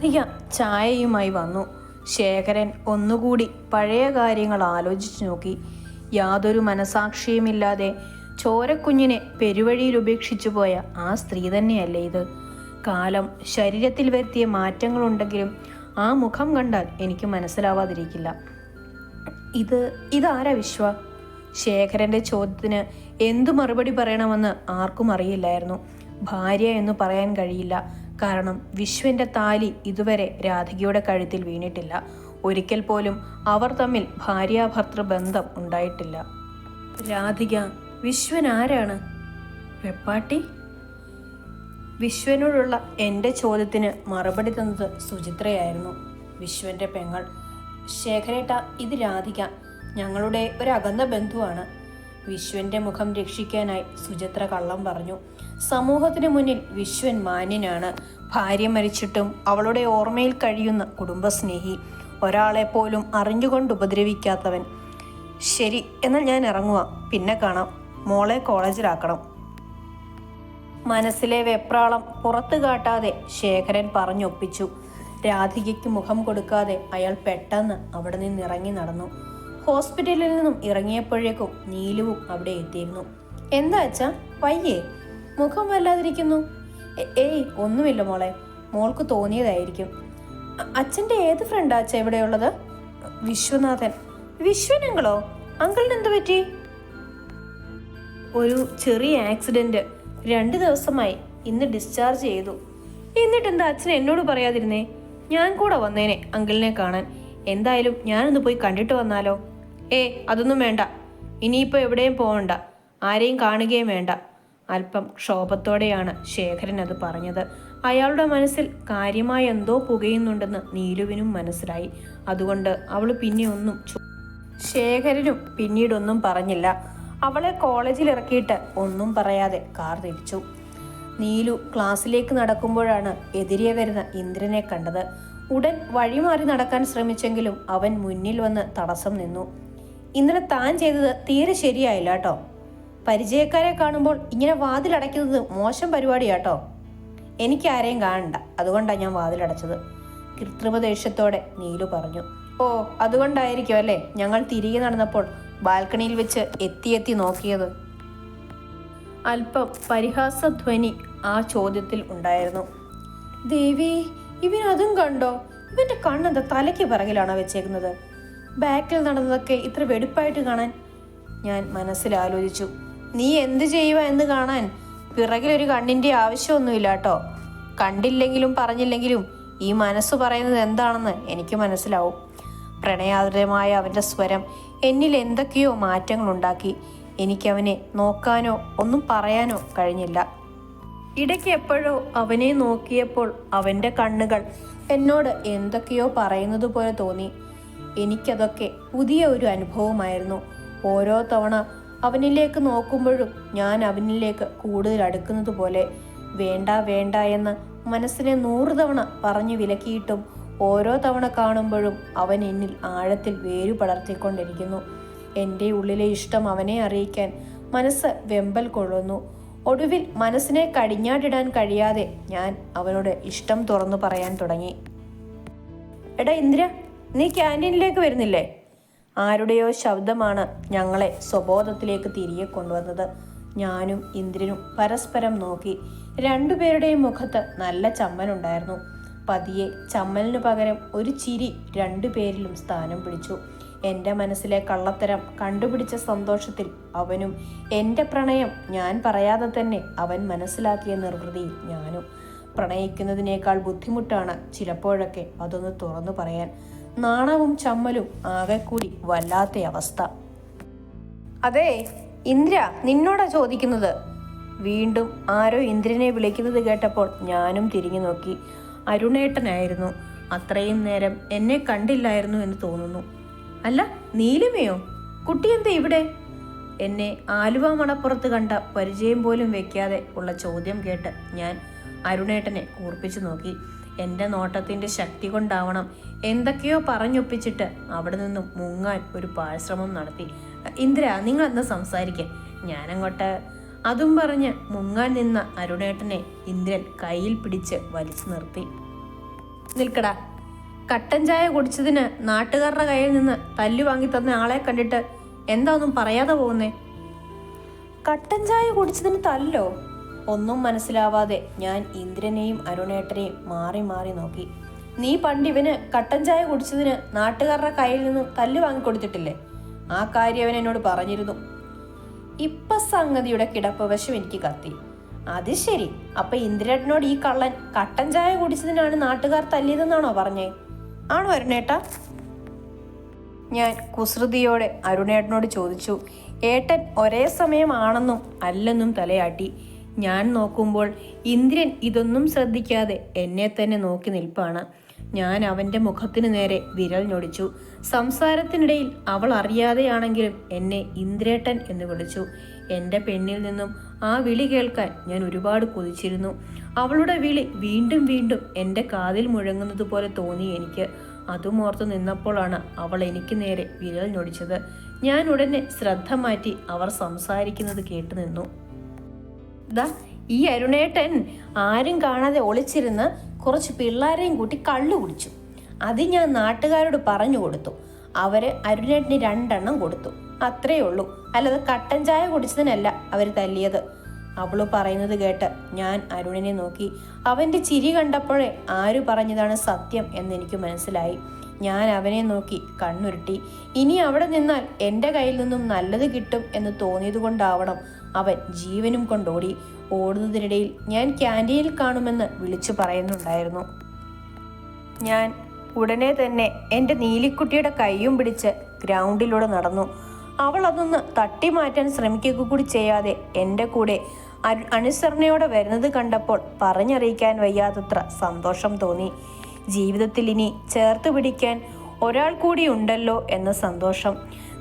രാധിക ചായയുമായി വന്നു. ശേഖരൻ ഒന്നുകൂടി പഴയ കാര്യങ്ങൾ ആലോചിച്ചു നോക്കി. യാതൊരു മനസാക്ഷിയുമില്ലാതെ ചോരക്കുഞ്ഞിനെ പെരുവഴിയിൽ ഉപേക്ഷിച്ചു പോയ ആ സ്ത്രീ തന്നെയല്ലേ ഇത്? കാലം ശരീരത്തിൽ വരുത്തിയ മാറ്റങ്ങളുണ്ടെങ്കിലും ആ മുഖം കണ്ടാൽ എനിക്ക് മനസ്സിലാവാതിരിക്കില്ല. ഇത് ഇതാരാ വിശ്വ? ശേഖരന്റെ ചോദ്യത്തിന് എന്തു മറുപടി പറയണമെന്ന് ആർക്കും അറിയില്ലായിരുന്നു. ഭാര്യ എന്ന് പറയാൻ കഴിയില്ല. കാരണം വിശ്വന്റെ താലി ഇതുവരെ രാധികയുടെ കഴുത്തിൽ വീണിട്ടില്ല. ഒരിക്കൽ പോലും അവർ തമ്മിൽ ഭാര്യാഭർത്തൃ ബന്ധം ഉണ്ടായിട്ടില്ല. രാധിക വിശ്വൻ ആരാണ്? വെപ്പാട്ടി? വിശ്വനോടുള്ള എന്റെ ചോദ്യത്തിന് മറുപടി തന്നത് സുചിത്രയായിരുന്നു. വിശ്വന്റെ പെങ്ങൾ ശേഖരേട്ട ഇത് രാധിക. ഞങ്ങളുടെ ഒരു അകന്ന ബന്ധുവാണ്. വിശ്വന്റെ മുഖം രക്ഷിക്കാനായി സുചിത്ര കള്ളം പറഞ്ഞു. സമൂഹത്തിന് മുന്നിൽ വിശ്വൻ മാന്യനാണ്. ഭാര്യ മരിച്ചിട്ടും അവളുടെ ഓർമ്മയിൽ കഴിയുന്ന കുടുംബസ്നേഹി. ഒരാളെ പോലും അറിഞ്ഞുകൊണ്ട് ഉപദ്രവിക്കാത്തവൻ. ശരി എന്നാൽ ഞാൻ ഇറങ്ങുക പിന്നെ കാണാം. മോളെ കോളേജിലാക്കണം. മനസ്സിലെ വെപ്രാളം പുറത്തു കാട്ടാതെ ശേഖരൻ പറഞ്ഞൊപ്പിച്ചു. രാധികയ്ക്ക് മുഖം കൊടുക്കാതെ അയാൾ പെട്ടെന്ന് അവിടെ നിന്ന് ഇറങ്ങി നടന്നു. ഹോസ്പിറ്റലിൽ നിന്നും ഇറങ്ങിയപ്പോഴേക്കും നീലുവും അവിടെ എത്തിയിരുന്നു. എന്താ വയ്യേ. മുഖം വല്ലാതിരിക്കുന്നു? "എ- ഏയ് ഒന്നുമില്ല മോളെ. മോൾക്ക് തോന്നിയതായിരിക്കും. "അ- അച്ഛന്റെ ഏത് ഫ്രണ്ടാ അച്ഛ ഇവിടെയുള്ളത്? വിശ്വനാഥൻ. വിശ്വനങ്ങളോ? അങ്കിളിന് എന്ത് പറ്റി? ഒരു ചെറിയ ആക്സിഡന്റ് രണ്ട് ദിവസമായി. ഇന്ന് ഡിസ്ചാർജ് ചെയ്തു. എന്നിട്ട് എന്താ അച്ഛൻ എന്നോട് പറയാതിരുന്നേ? ഞാൻ കൂടെ വന്നേനെ അങ്കിളിനെ കാണാൻ. എന്തായാലും ഞാനൊന്ന് പോയി കണ്ടിട്ട് വന്നാലോ? ഏ അതൊന്നും വേണ്ട. ഇനിയിപ്പോൾ എവിടെയും പോകണ്ട ആരെയും കാണുകയും വേണ്ട. അല്പം ക്ഷോഭത്തോടെയാണ് ശേഖരൻ അത് പറഞ്ഞത്. അയാളുടെ മനസ്സിൽ കാര്യമായ എന്തോ പുകയുന്നുണ്ടെന്ന് നീലുവിനും മനസ്സിലായി. അതുകൊണ്ട് അവൾ പിന്നെ ഒന്നും ശേഖരനും പിന്നീടൊന്നും പറഞ്ഞില്ല. അവളെ കോളേജിൽ ഇറക്കിയിട്ട് ഒന്നും പറയാതെ കാർ തിരിച്ചു. നീലു ക്ലാസ്സിലേക്ക് നടക്കുമ്പോഴാണ് എതിരെ വരുന്ന ഇന്ദ്രനെ കണ്ടത്. ഉടൻ വഴിമാറി നടക്കാൻ ശ്രമിച്ചെങ്കിലും അവൻ മുന്നിൽ വന്ന് തടസ്സം നിന്നു. ഇന്ദ്രൻ താൻ ചെയ്തത് തീരെ ശരിയായില്ല കേട്ടോ. പരിചയക്കാരെ കാണുമ്പോൾ ഇങ്ങനെ വാതിലടയ്ക്കുന്നത് മോശം പരിപാടിയാട്ടോ എനിക്ക് ആരെയും കാണണ്ട. അതുകൊണ്ടാണ് ഞാൻ വാതിലടച്ചത്. കൃത്രിമ ദേഷ്യത്തോടെ നീലു പറഞ്ഞു. ഓ അതുകൊണ്ടായിരിക്കും അല്ലേ ഞങ്ങൾ തിരികെ നടന്നപ്പോൾ ബാൽക്കണിയിൽ വെച്ച് എത്തി എത്തി നോക്കിയത്? അല്പം പരിഹാസധ്വനി ആ ചോദ്യത്തിൽ ഉണ്ടായിരുന്നു. ദേവി ഇവൻ അതും കണ്ടോ? ഇവന്റെ കണ്ണെന്താ തലയ്ക്ക് പിറകിലാണോ വെച്ചേക്കുന്നത്? ബാക്കിൽ നടന്നതൊക്കെ ഇത്ര വെടിപ്പായിട്ട് കാണാൻ ഞാൻ മനസ്സിൽ ആലോചിച്ചു നീ എന്ത് ചെയ്യുക എന്ന് കാണാൻ പിറകിലൊരു കണ്ണിന്റെ ആവശ്യമൊന്നുമില്ല കേട്ടോ കണ്ടില്ലെങ്കിലും പറഞ്ഞില്ലെങ്കിലും ഈ മനസ്സ് പറയുന്നത് എന്താണെന്ന് എനിക്ക് മനസ്സിലാവും. പ്രണയാതരമായ അവന്റെ സ്വരം എന്നിൽ എന്തൊക്കെയോ മാറ്റങ്ങൾ ഉണ്ടാക്കി. എനിക്കവനെ നോക്കാനോ ഒന്നും പറയാനോ കഴിഞ്ഞില്ല. ഇടയ്ക്ക് എപ്പോഴോ അവനെ നോക്കിയപ്പോൾ അവന്റെ കണ്ണുകൾ എന്നോട് എന്തൊക്കെയോ പറയുന്നത് പോലെ തോന്നി. എനിക്കതൊക്കെ പുതിയ ഒരു അനുഭവമായിരുന്നു. ഓരോ തവണ അവനിലേക്ക് നോക്കുമ്പോഴും ഞാൻ അവനിലേക്ക് കൂടുതൽ അടുക്കുന്നത് പോലെ വേണ്ട വേണ്ട എന്ന് മനസ്സിനെ നൂറ് തവണ പറഞ്ഞു വിലക്കിയിട്ടും ഓരോ തവണ കാണുമ്പോഴും അവൻ എന്നിൽ ആഴത്തിൽ വേരു പടർത്തിക്കൊണ്ടിരിക്കുന്നു. എന്റെ ഉള്ളിലെ ഇഷ്ടം അവനെ അറിയിക്കാൻ മനസ്സ് വെമ്പൽ കൊള്ളുന്നു. ഒടുവിൽ മനസ്സിനെ കടിഞ്ഞാടിടാൻ കഴിയാതെ ഞാൻ അവനോട് ഇഷ്ടം തുറന്നു പറയാൻ തുടങ്ങി. എടാ ഇന്ദ്ര നീ ക്യാന്റീനിലേക്ക് വരുന്നില്ലേ? ആരുടെയോ ശബ്ദമാണ് ഞങ്ങളെ സ്വബോധത്തിലേക്ക് തിരികെ കൊണ്ടുവന്നത്. ഞാനും ഇന്ദ്രനും പരസ്പരം നോക്കി രണ്ടുപേരുടെയും മുഖത്ത് നല്ല ചമ്മലുണ്ടായിരുന്നു. പതിയെ ചമ്മലിനു പകരം ഒരു ചിരി രണ്ടുപേരിലും സ്ഥാനം പിടിച്ചു. എന്റെ മനസ്സിലെ കള്ളത്തരം കണ്ടുപിടിച്ച സന്തോഷത്തിൽ അവനും എന്റെ പ്രണയം ഞാൻ പറയാതെ തന്നെ അവൻ മനസ്സിലാക്കിയ നിർവൃതിയിൽ ഞാനും. പ്രണയിക്കുന്നതിനേക്കാൾ ബുദ്ധിമുട്ടാണ് ചിലപ്പോഴൊക്കെ അതൊന്ന് തുറന്നു പറയാൻ. നാണവും ചമ്മലും ആകെ കൂടി വല്ലാത്ത അവസ്ഥ. അതെ ഇന്ദ്ര നിന്നോടാ ചോദിക്കുന്നത്. വീണ്ടും ആരോ ഇന്ദ്രനെ വിളിക്കുന്നത് കേട്ടപ്പോൾ ഞാനും തിരിഞ്ഞു നോക്കി. അരുണേട്ടനായിരുന്നു. അത്രയും നേരം എന്നെ കണ്ടില്ലായിരുന്നു എന്ന് തോന്നുന്നു. അല്ല നീലിമയോ? കുട്ടി എന്താ ഇവിടെ? എന്നെ ആലുവ മണപ്പുറത്ത് കണ്ട പരിചയം പോലും വെക്കാതെ ഉള്ള ചോദ്യം കേട്ട് ഞാൻ അരുണേട്ടനെ കൂർപ്പിച്ചു നോക്കി. എന്റെ നോട്ടത്തിന്റെ ശക്തി കൊണ്ടാവണം എന്തൊക്കെയോ പറഞ്ഞൊപ്പിച്ചിട്ട് അവിടെ നിന്നും മുങ്ങാൻ ഒരു പാഴ്ശ്രമം നടത്തി. ഇന്ദിര നിങ്ങൾ എന്താ സംസാരിക്കുക ഞാനങ്ങോട്ട്. അതും പറഞ്ഞ് മുങ്ങാൻ നിന്ന അരുണേട്ടനെ ഇന്ദ്രൻ കയ്യിൽ പിടിച്ച് വലിച്ചു നിർത്തി. നിൽക്കടാ. കട്ടൻ ചായ കുടിച്ചതിന് നാട്ടുകാരുടെ കയ്യിൽ നിന്ന് തല്ലു വാങ്ങി തന്ന ആളെ കണ്ടിട്ട് എന്താ ഒന്നും പറയാതെ പോകുന്നേ? കട്ടൻ ചായ കുടിച്ചതിന് തല്ലോ? ഒന്നും മനസ്സിലാവാതെ ഞാൻ ഇന്ദ്രനെയും അരുണേട്ടനെയും മാറി മാറി നോക്കി. നീ പണ്ട് ഇവന് കട്ടൻ ചായ കുടിച്ചതിന് നാട്ടുകാരുടെ കയ്യിൽ നിന്നും തല്ല് വാങ്ങിക്കൊടുത്തിട്ടില്ലേ ആ കാര്യം അവൻ എന്നോട് പറഞ്ഞിരുന്നു. ഇപ്പൊ സംഗതിയുടെ കിടപ്പ് വശം എനിക്ക് കത്തി. അത് ശരി. അപ്പൊ ഇന്ദ്രേട്ടനോട് ഈ കള്ളൻ കട്ടൻ ചായ കുടിച്ചതിനാണ് നാട്ടുകാർ തല്ലിയതെന്നാണോ പറഞ്ഞേ? ആണോ അരുണേട്ട? ഞാൻ കുസൃതിയോടെ അരുണേട്ടനോട് ചോദിച്ചു. ഏട്ടൻ ഒരേ സമയം ആണെന്നും അല്ലെന്നും തലയാട്ടി. ഞാൻ നോക്കുമ്പോൾ ഇന്ദ്രൻ ഇതൊന്നും ശ്രദ്ധിക്കാതെ എന്നെ തന്നെ നോക്കി നിൽപ്പാണ്. ഞാൻ അവന്റെ മുഖത്തിന് നേരെ വിരൽ ഞൊടിച്ചു. സംസാരത്തിനിടയിൽ അവൾ അറിയാതെയാണെങ്കിലും എന്നെ ഇന്ദ്രേട്ടൻ എന്ന് വിളിച്ചു. എന്റെ പെണ്ണിൽ നിന്നും ആ വിളി കേൾക്കാൻ ഞാൻ ഒരുപാട് കൊതിച്ചിരുന്നു. അവളുടെ വിളി വീണ്ടും വീണ്ടും എന്റെ കാതിൽ മുഴങ്ങുന്നത് പോലെ തോന്നി എനിക്ക്. അതുമോർത്ത് നിന്നപ്പോഴാണ് അവൾ എനിക്ക് നേരെ വിരൽ ഞൊടിച്ചത്. ഞാൻ ഉടനെ ശ്രദ്ധ മാറ്റി അവർ സംസാരിക്കുന്നത് കേട്ടു നിന്നു. ദാ ഈ അരുണേട്ടൻ ആരും കാണാതെ ഒളിച്ചിരുന്ന് കുറച്ച് പിള്ളേരെയും കൂട്ടി കള്ളു കുടിച്ചു. അത് ഞാൻ നാട്ടുകാരോട് പറഞ്ഞു കൊടുത്തു. അവർ അരുണേട്ടന് രണ്ടെണ്ണം കൊടുത്തു. അത്രേ ഉള്ളൂ. അല്ലാതെ കട്ടൻ ചായ കുടിച്ചതിനല്ല അവർ തല്ലിയത്. അവൾ പറയുന്നത് കേട്ട് ഞാൻ അരുണിനെ നോക്കി. അവന്റെ ചിരി കണ്ടപ്പോഴേ ആര് പറഞ്ഞതാണ് സത്യം എന്നെനിക്ക് മനസ്സിലായി. ഞാൻ അവനെ നോക്കി കണ്ണുരുട്ടി. ഇനി അവിടെ നിന്നാൽ എന്റെ കയ്യിൽ നിന്നും നല്ലത് കിട്ടും എന്ന് തോന്നിയതുകൊണ്ടാവണം അവൻ ജീവനും കൊണ്ടോടി. ഓടുന്നതിനിടയിൽ ഞാൻ ക്യാന്റീനിൽ കാണുമെന്ന് വിളിച്ചു പറയുന്നുണ്ടായിരുന്നു. ഞാൻ ഉടനെ തന്നെ എന്റെ നീലിക്കുട്ടിയുടെ കൈയും പിടിച്ച് ഗ്രൗണ്ടിലൂടെ നടന്നു. അവൾ അതൊന്ന് തട്ടി മാറ്റാൻ ശ്രമിക്കുക കൂടി ചെയ്യാതെ എന്റെ കൂടെ അനുസരണയോടെ വരുന്നത് കണ്ടപ്പോൾ പറഞ്ഞറിയിക്കാൻ വയ്യാത്തത്ര സന്തോഷം തോന്നി. ജീവിതത്തിൽ ഇനി ചേർത്ത് പിടിക്കാൻ ഒരാൾ കൂടി ഉണ്ടല്ലോ എന്ന സന്തോഷം.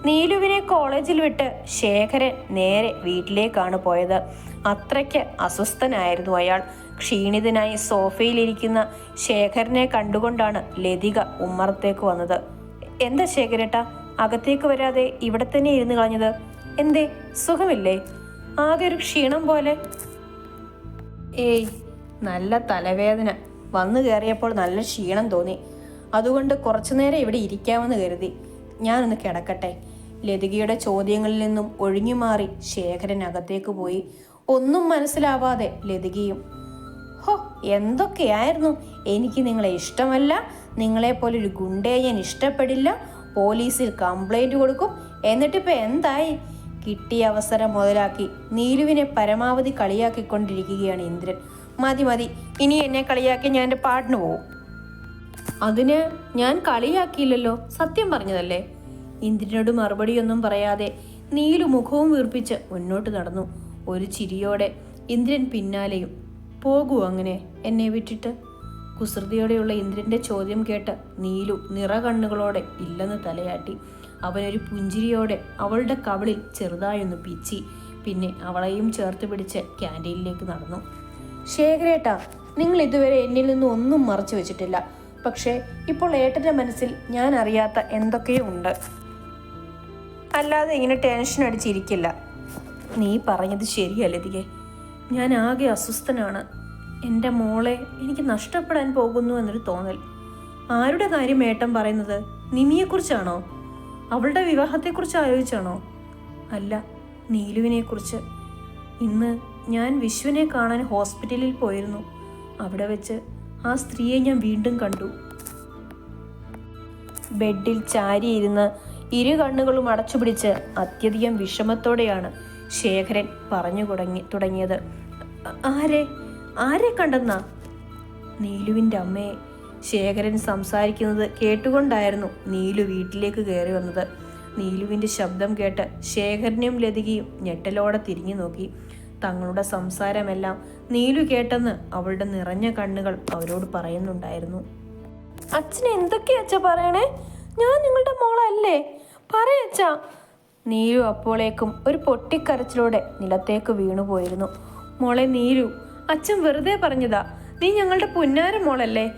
നീലുവിനെ കോളേജിൽ വിട്ട് ശേഖരൻ നേരെ വീട്ടിലേക്കാണ് പോയത്. അത്രയ്ക്ക് അസ്വസ്ഥനായിരുന്നു അയാൾ. ക്ഷീണിതനായി സോഫയിലിരിക്കുന്ന ശേഖരനെ കണ്ടുകൊണ്ടാണ് ലതിക ഉമ്മറത്തേക്ക് വന്നത്. എന്താ ശേഖരേട്ടാ? അകത്തേക്ക് വരാതെ ഇവിടെ തന്നെ ഇരുന്ന് കളഞ്ഞത്? എന്തേ? സുഖമില്ലേ? ആകെ ഒരു ക്ഷീണം പോലെ? ഏയ് നല്ല തലവേദന. വന്നു കയറിയപ്പോൾ നല്ല ക്ഷീണം തോന്നി. അതുകൊണ്ട് കുറച്ചു നേരം ഇവിടെ ഇരിക്കാമെന്ന് കരുതി. ഞാനൊന്ന് കിടക്കട്ടെ. ലതികയുടെ ചോദ്യങ്ങളിൽ നിന്നും ഒഴിഞ്ഞുമാറി ശേഖരൻ അകത്തേക്ക് പോയി. ഒന്നും മനസ്സിലാവാതെ ലതികയും ഹോ എന്തൊക്കെയായിരുന്നു? എനിക്ക് നിങ്ങളെ ഇഷ്ടമല്ല. നിങ്ങളെപ്പോലെ ഒരു ഗുണ്ടയെ ഞാൻ ഇഷ്ടപ്പെടില്ല. പോലീസിൽ കംപ്ലൈന്റ് കൊടുക്കും. എന്നിട്ടിപ്പോൾ എന്തായി? കിട്ടിയ അവസരം മുതലാക്കി നീലുവിനെ പരമാവധി കളിയാക്കിക്കൊണ്ടിരിക്കുകയാണ് ഇന്ദ്രൻ. മതി മതി. ഇനി എന്നെ കളിയാക്കി ഞാൻ എന്റെ പാട്ടിന് പോവും. അതിന് ഞാൻ കളിയാക്കിയില്ലല്ലോ സത്യം പറഞ്ഞതല്ലേ? ഇന്ദ്രനോട് മറുപടിയൊന്നും പറയാതെ നീലു മുഖവും വീർപ്പിച്ച് മുന്നോട്ട് നടന്നു. ഒരു ചിരിയോടെ ഇന്ദ്രൻ പിന്നാലെയും പോകൂ അങ്ങനെ എന്നെ വിട്ടിട്ട്. കുസൃതിയോടെയുള്ള ഇന്ദ്രന്റെ ചോദ്യം കേട്ട് നീലു നിറകണ്ണുകളോടെ ഇല്ലെന്ന് തലയാട്ടി. അവനൊരു പുഞ്ചിരിയോടെ അവളുടെ കവളിൽ ചെറുതായൊന്ന് പിച്ചി. പിന്നെ അവളെയും ചേർത്ത് പിടിച്ച് ക്യാന്റീനിലേക്ക് നടന്നു. ശേഖരേട്ടാ നിങ്ങൾ ഇതുവരെ എന്നിൽ നിന്നും ഒന്നും മറച്ചു വെച്ചിട്ടില്ല. പക്ഷേ ഇപ്പോൾ ഏട്ടന്റെ മനസ്സിൽ ഞാൻ അറിയാത്ത എന്തൊക്കെയോ ഉണ്ട്. അല്ലാതെ ഇങ്ങനെ ടെൻഷൻ അടിച്ചിരിക്കില്ല. നീ പറഞ്ഞത് ശരിയല്ല ലതികെ ഞാൻ ആകെ അസ്വസ്ഥനാണ്. എന്റെ മോളെ എനിക്ക് നഷ്ടപ്പെടാൻ പോകുന്നു എന്നൊരു തോന്നൽ. ആരുടെ കാര്യം ഏട്ടൻ പറയുന്നത്? നിമിയെക്കുറിച്ചാണോ? അവളുടെ വിവാഹത്തെക്കുറിച്ച് ആലോചിച്ചാണോ? അല്ല നീലുവിനെക്കുറിച്ച്. ഇന്ന് ഞാൻ വിശ്വനെ കാണാൻ ഹോസ്പിറ്റലിൽ പോയിരുന്നു. അവിടെ വെച്ച് ആ സ്ത്രീയെ ഞാൻ വീണ്ടും കണ്ടു. ബെഡിൽ ചാരിയിരുന്ന് ഇരു കണ്ണുകളും അടച്ചുപിടിച്ച് അത്യധികം വിഷമത്തോടെയാണ് ശേഖരൻ പറഞ്ഞു തുടങ്ങി തുടങ്ങിയത്. ആരെ? ആരെ കണ്ടെന്നാ? നീലുവിന്റെ അമ്മയെ ശേഖരൻ സംസാരിക്കുന്നത് കേട്ടുകൊണ്ടായിരുന്നു നീലു വീട്ടിലേക്ക് കയറി വന്നത്. നീലുവിന്റെ ശബ്ദം കേട്ട് ശേഖരനെയും ലതികയും ഞെട്ടലോടെ തിരിഞ്ഞു നോക്കി. തങ്ങളുടെ സംസാരമെല്ലാം നീലു കേട്ടെന്ന് അവളുടെ നിറഞ്ഞ കണ്ണുകൾ അവരോട് പറയുന്നുണ്ടായിരുന്നു. അച്ഛൻ എന്തൊക്കെയാ അച്ഛ പറയണേ? ഞാൻ നിങ്ങളുടെ മോളല്ലേ? പറയച്ച നീരു അപ്പോളേക്കും ഒരു പൊട്ടിക്കരച്ചിലൂടെ നിലത്തേക്ക് വീണുപോയിരുന്നു മോളെ നീരു അച്ഛൻ വെറുതെ പറഞ്ഞതാ നീ ഞങ്ങളുടെ പുന്നാര മോളല്ലേ?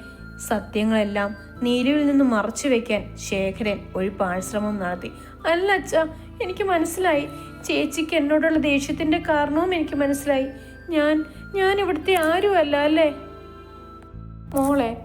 സത്യങ്ങളെല്ലാം നീരുവിൽ നിന്ന് മറച്ചു വെക്കാൻ ശേഖരൻ ഒരു പാഴ്ശ്രമം നടത്തി. അല്ല അച്ഛ എനിക്ക് മനസ്സിലായി. ചേച്ചിക്ക് എന്നോടുള്ള ദേഷ്യത്തിന്റെ കാരണവും എനിക്ക് മനസ്സിലായി. ഞാൻ ഞാൻ ഇവിടുത്തെ ആരുമല്ല അല്ലേ? മോളെ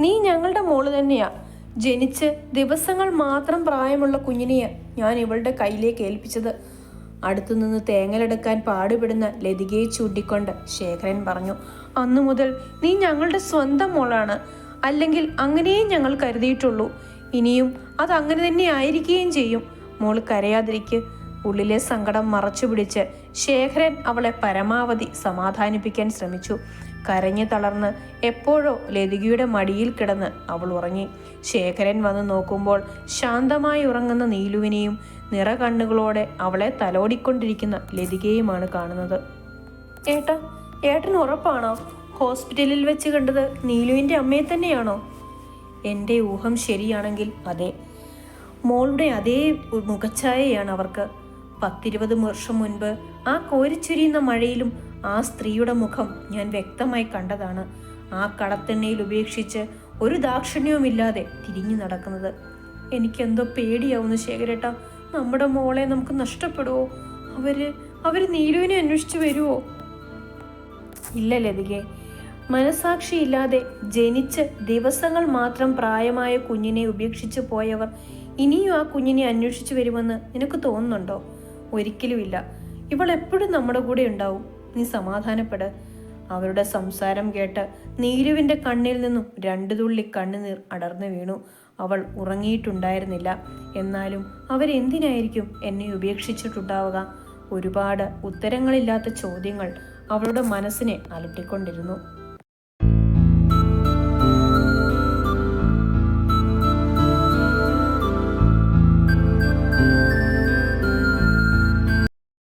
നീ ഞങ്ങളുടെ മോൾ തന്നെയാ. ജനിച്ച് ദിവസങ്ങൾ മാത്രം പ്രായമുള്ള കുഞ്ഞിനെയാ ഞാൻ ഇവളുടെ കയ്യിലേക്ക് ഏൽപ്പിച്ചത്. അടുത്തുനിന്ന് തേങ്ങലെടുക്കാൻ പാടുപെടുന്ന ലതികയെ ചൂണ്ടിക്കൊണ്ട് ശേഖരൻ പറഞ്ഞു അന്നു മുതൽ നീ ഞങ്ങളുടെ സ്വന്തം മോളാണ്. അല്ലെങ്കിൽ അങ്ങനെയും ഞങ്ങൾ കരുതിയിട്ടുള്ളൂ. ഇനിയും അത് അങ്ങനെ തന്നെ ആയിരിക്കുകയും ചെയ്യും. മോൾ കരയാതിരിക്ക്. ഉള്ളിലെ സങ്കടം മറച്ചു പിടിച്ച് ശേഖരൻ അവളെ പരമാവധി സമാധാനിപ്പിക്കാൻ ശ്രമിച്ചു. കരഞ്ഞു തളർന്ന് എപ്പോഴോ ലതികയുടെ മടിയിൽ കിടന്ന് അവൾ ഉറങ്ങി. ശേഖരൻ വന്ന് നോക്കുമ്പോൾ ശാന്തമായി ഉറങ്ങുന്ന നീലുവിനെയും നിറകണ്ണുകളോടെ അവളെ തലോടിക്കൊണ്ടിരിക്കുന്ന ലതികയുമാണ് കാണുന്നത്. ഏട്ടാ ഏട്ടൻ ഉറപ്പാണോ? ഹോസ്പിറ്റലിൽ വെച്ച് കണ്ടത് നീലുവിന്റെ അമ്മയെ തന്നെയാണോ? എന്റെ ഊഹം ശരിയാണെങ്കിൽ അതെ. മോളുടെ അതേ മുഖച്ഛായയാണ് അവർക്ക്. പത്തിരുപത് വർഷം മുൻപ് ആ കോരിച്ചൊരിയുന്ന മഴയിലും ആ സ്ത്രീയുടെ മുഖം ഞാൻ വ്യക്തമായി കണ്ടതാണ്. ആ കടത്തെണ്ണയിൽ ഉപേക്ഷിച്ച് ഒരു ദാക്ഷിണ്യവുമില്ലാതെ തിരിഞ്ഞു നടക്കുന്നത്. എനിക്കെന്തോ പേടിയാവുന്നു ശേഖരേട്ട. നമ്മുടെ മോളെ നമുക്ക് നഷ്ടപ്പെടുവോ? അവർ അവർ നീലുവിനെ അന്വേഷിച്ചു വരുവോ? ഇല്ല ലതികെ. മനസാക്ഷിയില്ലാതെ ജനിച്ച് ദിവസങ്ങൾ മാത്രം പ്രായമായ കുഞ്ഞിനെ ഉപേക്ഷിച്ചു പോയവർ ഇനിയും ആ കുഞ്ഞിനെ അന്വേഷിച്ചു വരുമെന്ന് നിനക്ക് തോന്നുന്നുണ്ടോ? ഒരിക്കലുമില്ല. ഇവൾ എപ്പോഴും നമ്മുടെ കൂടെ ഉണ്ടാവും. നീ സമാധാനപ്പെട്. അവരുടെ സംസാരം കേട്ട് നീലുവിന്റെ കണ്ണിൽ നിന്നും രണ്ടു തുള്ളി കണ്ണുനീർ അടർന്നു വീണു. അവൾ ഉറങ്ങിയിട്ടുണ്ടായിരുന്നില്ല. എന്നാലും അവരെന്തിനായിരിക്കും എന്നെ ഉപേക്ഷിച്ചിട്ടുണ്ടാവുക? ഒരുപാട് ഉത്തരങ്ങളില്ലാത്ത ചോദ്യങ്ങൾ അവളുടെ മനസ്സിനെ അലട്ടിക്കൊണ്ടിരുന്നു.